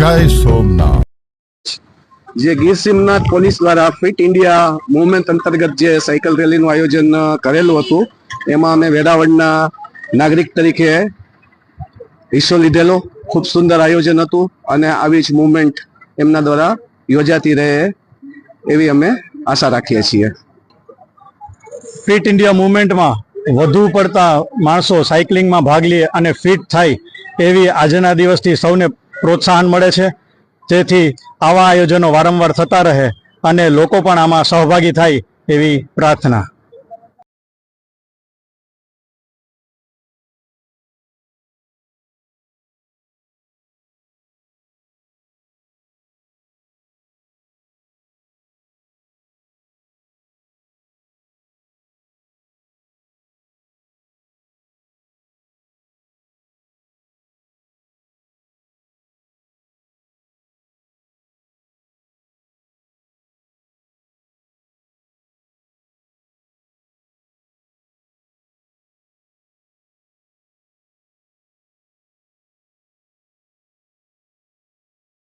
જય સોમનાથ. જે ગીર સોમનાથ પોલીસ દ્વારા ફિટ ઇન્ડિયા મુવમેન્ટ અંતર્ગત જે સાયકલ રેલીનું આયોજન કરેલું હતું એમાં અમે વેરાવળના નાગરિક તરીકે હિસ્સો લીધેલો. ખૂબ સુંદર આયોજન હતું અને આવી જ મુવમેન્ટ એમના દ્વારા યોજાતી રહે એવી અમે આશા રાખીએ છીએ. ફિટ ઇન્ડિયા મુવમેન્ટમાં વધુ પડતા માણસો સાયકલિંગમાં ભાગ લે અને ફિટ થાય એવી આજના દિવસથી સૌને પ્રોત્સાહન મળે છે. જેથી આવા આયોજનો વારંવાર થતા રહે અને લોકો પણ આમાં સહભાગી થાય એવી પ્રાર્થના.